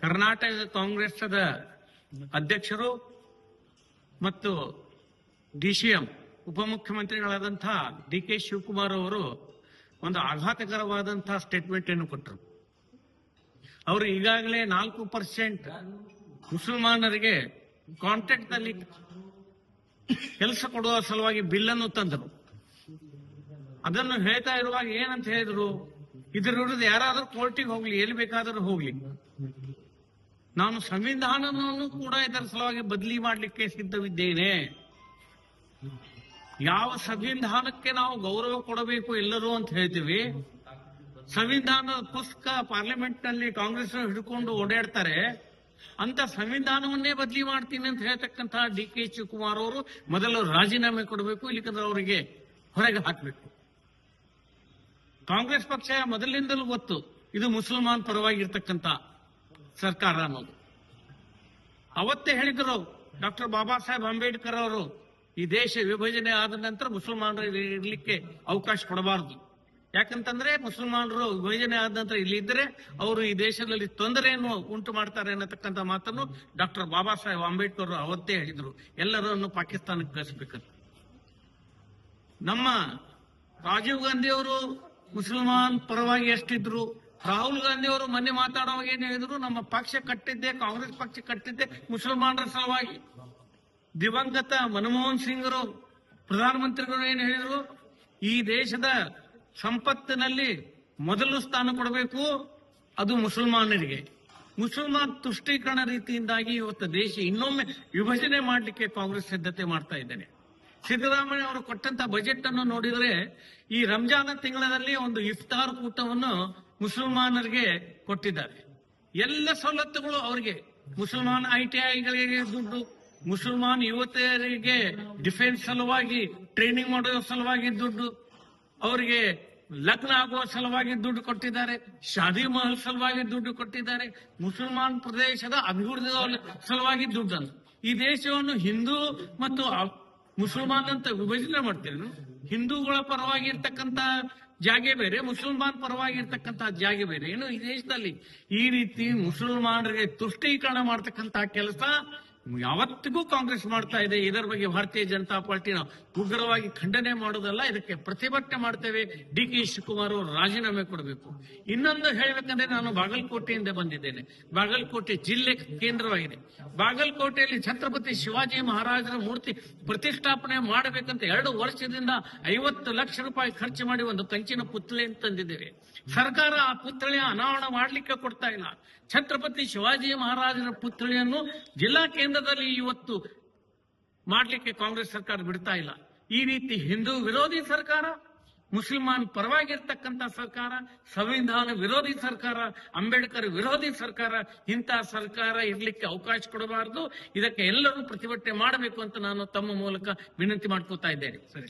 ಕರ್ನಾಟಕ ಕಾಂಗ್ರೆಸ್ದ ಅಧ್ಯಕ್ಷರು ಮತ್ತು ಡಿ ಸಿ ಎಂ ಉಪಮುಖ್ಯಮಂತ್ರಿಗಳಾದಂತಹ ಡಿ ಕೆ ಶಿವಕುಮಾರ್ ಅವರು ಒಂದು ಆಘಾತಕರವಾದಂತಹ ಸ್ಟೇಟ್ಮೆಂಟ್ ಅನ್ನು ಕೊಟ್ಟರು. ಅವರು ಈಗಾಗಲೇ ನಾಲ್ಕು ಪರ್ಸೆಂಟ್ ಮುಸಲ್ಮಾನರಿಗೆ ಕಾಂಟ್ರಾಕ್ಟ್ನಲ್ಲಿ ಕೆಲಸ ಕೊಡುವ ಸಲುವಾಗಿ ಬಿಲ್ ಅನ್ನು ತಂದರು. ಅದನ್ನು ಹೇಳ್ತಾ ಇರುವಾಗ ಏನಂತ ಹೇಳಿದ್ರು? ಇದರ ವಿರುದ್ಧ ಯಾರಾದರೂ ಕೋರ್ಟಿಗೆ ಹೋಗ್ಲಿ, ಎಲ್ಲಿ ಬೇಕಾದರೂ ಹೋಗ್ಲಿ. ನಾನು ಸಂವಿಧಾನವನ್ನು ಕೂಡ ಇದರ ಸಲುವಾಗಿ ಬದಲಿ ಮಾಡಲಿಕ್ಕೆ ಸಿದ್ಧವಿದ್ದೇನೆ. ಯಾವ ಸಂವಿಧಾನಕ್ಕೆ ನಾವು ಗೌರವ ಕೊಡಬೇಕು ಎಲ್ಲರೂ ಅಂತ ಹೇಳ್ತೀವಿ. ಸಂವಿಧಾನದ ಪುಸ್ತಕ ಪಾರ್ಲಿಮೆಂಟ್ನಲ್ಲಿ ಕಾಂಗ್ರೆಸ್ ಹಿಡ್ಕೊಂಡು ಓಡಾಡ್ತಾರೆ. ಅಂತ ಸಂವಿಧಾನವನ್ನೇ ಬದಲಿ ಮಾಡ್ತೀನಿ ಅಂತ ಹೇಳ್ತಕ್ಕಂತಹ ಡಿ ಕೆ ಶಿವಕುಮಾರ್ ಅವರು ಮೊದಲು ರಾಜೀನಾಮೆ ಕೊಡಬೇಕು ಇಲ್ಲಿಕಂದ್ರೆ ಅವರಿಗೆ ಹೊರಗೆ ಹಾಕಬೇಕು. ಕಾಂಗ್ರೆಸ್ ಪಕ್ಷ ಮೊದಲಿನಿಂದಲೂ ಗೊತ್ತು, ಇದು ಮುಸಲ್ಮಾನ್ ಪರವಾಗಿರ್ತಕ್ಕಂಥ ಸರ್ಕಾರ ಅನ್ನೋದು ಅವತ್ತೇ ಹೇಳಿದ್ರು ಡಾಕ್ಟರ್ ಬಾಬಾ ಸಾಹೇಬ್ ಅಂಬೇಡ್ಕರ್ ಅವರು, ಈ ದೇಶ ವಿಭಜನೆ ಆದ ನಂತರ ಮುಸಲ್ಮಾನರು ಇರ್ಲಿಕ್ಕೆ ಅವಕಾಶ ಕೊಡಬಾರದು. ಯಾಕಂತಂದ್ರೆ ಮುಸಲ್ಮಾನರು ವಿಭಜನೆ ಆದ ನಂತರ ಇಲ್ಲಿ ಇದ್ದರೆ ಅವರು ಈ ದೇಶದಲ್ಲಿ ತೊಂದರೆಯನ್ನು ಉಂಟು ಮಾಡ್ತಾರೆ ಅನ್ನತಕ್ಕಂಥ ಮಾತನ್ನು ಡಾಕ್ಟರ್ ಬಾಬಾ ಸಾಹೇಬ್ ಅಂಬೇಡ್ಕರ್ ಅವತ್ತೇ ಹೇಳಿದ್ರು. ಎಲ್ಲರನ್ನು ಪಾಕಿಸ್ತಾನಕ್ಕೆ ಕಳಿಸ್ಬೇಕಂತ ನಮ್ಮ ರಾಜೀವ್ ಗಾಂಧಿ ಅವರು ಮುಸಲ್ಮಾನ್ ಪರವಾಗಿ ಎಷ್ಟಿದ್ರು ರಾಹುಲ್ ಗಾಂಧಿ ಅವರು ಮೊನ್ನೆ ಮಾತಾಡುವಾಗ ಏನ್ ಹೇಳಿದ್ರು? ನಮ್ಮ ಪಕ್ಷ ಕಟ್ಟಿದ್ದೆ, ಕಾಂಗ್ರೆಸ್ ಪಕ್ಷ ಕಟ್ಟಿದ್ದೆ ಮುಸಲ್ಮಾನರ ಸಲುವಾಗಿ. ದಿವಂಗತ ಮನಮೋಹನ್ ಸಿಂಗ್ ಅವರು ಪ್ರಧಾನಮಂತ್ರಿಗಳು ಏನ್ ಹೇಳಿದ್ರು? ಈ ದೇಶದ ಸಂಪತ್ತಿನಲ್ಲಿ ಮೊದಲು ಸ್ಥಾನ ಕೊಡಬೇಕು, ಅದು ಮುಸಲ್ಮಾನರಿಗೆ. ಮುಸಲ್ಮಾನ್ ತುಷ್ಟೀಕರಣ ರೀತಿಯಿಂದಾಗಿ ಇವತ್ತು ದೇಶ ಇನ್ನೊಮ್ಮೆ ವಿಭಜನೆ ಮಾಡಲಿಕ್ಕೆ ಕಾಂಗ್ರೆಸ್ ಸಿದ್ಧತೆ ಮಾಡ್ತಾ ಇದ್ದೇನೆ. ಸಿದ್ದರಾಮಯ್ಯ ಅವರು ಕೊಟ್ಟಂತ ಬಜೆಟ್ ಅನ್ನು ನೋಡಿದ್ರೆ ಈ ರಂಜಾನ್ ತಿಂಗಳಲ್ಲಿ ಒಂದು ಇಫ್ತಾರ್ ಕೂಟವನ್ನು ಮುಸಲ್ಮಾನರಿಗೆ ಕೊಟ್ಟಿದ್ದಾರೆ. ಎಲ್ಲ ಸವಲತ್ತುಗಳು ಅವರಿಗೆ. ಮುಸಲ್ಮಾನ್ ಐ ಟಿ ಐಗಳಿಗೆ ದುಡ್ಡು, ಮುಸಲ್ಮಾನ್ ಯುವತಿಯರಿಗೆ ಡಿಫೆನ್ಸ್ ಸಲುವಾಗಿ, ಟ್ರೈನಿಂಗ್ ಮಾಡುವ ಸಲುವಾಗಿ ದುಡ್ಡು, ಅವರಿಗೆ ಲಗ್ನ ಆಗುವ ಸಲುವಾಗಿ ದುಡ್ಡು ಕೊಟ್ಟಿದ್ದಾರೆ. ಶಾದಿ ಮಹಲ್ ಸಲುವಾಗಿ ದುಡ್ಡು ಕೊಟ್ಟಿದ್ದಾರೆ. ಮುಸಲ್ಮಾನ್ ಪ್ರದೇಶದ ಅಭಿವೃದ್ಧಿ ಸಲುವಾಗಿ ದುಡ್ಡನ್ನು. ಈ ದೇಶವನ್ನು ಹಿಂದೂ ಮತ್ತು ಮುಸಲ್ಮಾನ್ ಅಂತ ವಿಭಜನೆ ಮಾಡ್ತೀರಿ ಹಿಂದೂಗಳ ಪರವಾಗಿ ಇರ್ತಕ್ಕಂತ ಜಾಗೆ ಬೇರೆ, ಮುಸಲ್ಮಾನ್ ಪರವಾಗಿ ಇರ್ತಕ್ಕಂತ ಜಾಗೆ ಬೇರೆ. ಏನು ಈ ದೇಶದಲ್ಲಿ ಈ ರೀತಿ ಮುಸಲ್ಮಾನರಿಗೆ ತುಷ್ಟೀಕರಣ ಮಾಡ್ತಕ್ಕಂತ ಕೆಲಸ ಯಾವತ್ತಿಗೂ ಕಾಂಗ್ರೆಸ್ ಮಾಡ್ತಾ ಇದೆ, ಇದರ ಬಗ್ಗೆ ಭಾರತೀಯ ಜನತಾ ಪಾರ್ಟಿ ನಾವು ಉಗ್ರವಾಗಿ ಖಂಡನೆ ಮಾಡೋದಲ್ಲ, ಇದಕ್ಕೆ ಪ್ರತಿಭಟನೆ ಮಾಡ್ತೇವೆ. ಡಿ ಕೆ ಶಿವಕುಮಾರ್ ಅವರು ರಾಜೀನಾಮೆ ಕೊಡಬೇಕು. ಇನ್ನೊಂದು ಹೇಳಬೇಕಂದ್ರೆ ನಾನು ಬಾಗಲಕೋಟೆಯಿಂದ ಬಂದಿದ್ದೇನೆ. ಬಾಗಲಕೋಟೆ ಜಿಲ್ಲೆ ಕೇಂದ್ರವಾಗಿದೆ. ಬಾಗಲಕೋಟೆಯಲ್ಲಿ ಛತ್ರಪತಿ ಶಿವಾಜಿ ಮಹಾರಾಜರ ಮೂರ್ತಿ ಪ್ರತಿಷ್ಠಾಪನೆ ಮಾಡಬೇಕಂತ ಎರಡು ವರ್ಷದಿಂದ ಐವತ್ತು ಲಕ್ಷ ರೂಪಾಯಿ ಖರ್ಚು ಮಾಡಿ ಒಂದು ಕಂಚಿನ ಪುತ್ಥಳಿ ತಂದಿದ್ದೇವೆ. ಸರ್ಕಾರ ಆ ಪುತ್ಥಳಿಯ ಅನಾವರಣ ಮಾಡಲಿಕ್ಕೆ ಕೊಡ್ತಾ ಇಲ್ಲ. ಛತ್ರಪತಿ ಶಿವಾಜಿ ಮಹಾರಾಜರ ಪುತ್ಥಳಿಯನ್ನು ಜಿಲ್ಲಾ ಕೇಂದ್ರದಲ್ಲಿ ಇವತ್ತು ಮಾಡಲಿಕ್ಕೆ ಕಾಂಗ್ರೆಸ್ ಸರ್ಕಾರ ಬಿಡ್ತಾ ಇಲ್ಲ. ಈ ರೀತಿ ಹಿಂದೂ ವಿರೋಧಿ ಸರ್ಕಾರ, ಮುಸಲ್ಮಾನ್ ಪರವಾಗಿರ್ತಕ್ಕಂಥ ಸರ್ಕಾರ, ಸಂವಿಧಾನ ವಿರೋಧಿ ಸರ್ಕಾರ, ಅಂಬೇಡ್ಕರ್ ವಿರೋಧಿ ಸರ್ಕಾರ ಇಂತಹ ಸರ್ಕಾರ ಇರ್ಲಿಕ್ಕೆ ಅವಕಾಶ ಕೊಡಬಾರದು. ಇದಕ್ಕೆ ಎಲ್ಲರೂ ಪ್ರತಿಭಟನೆ ಮಾಡಬೇಕು ಅಂತ ನಾನು ತಮ್ಮ ಮೂಲಕ ವಿನಂತಿ ಮಾಡ್ಕೋತಾ ಇದ್ದೇನೆ. ಸರಿ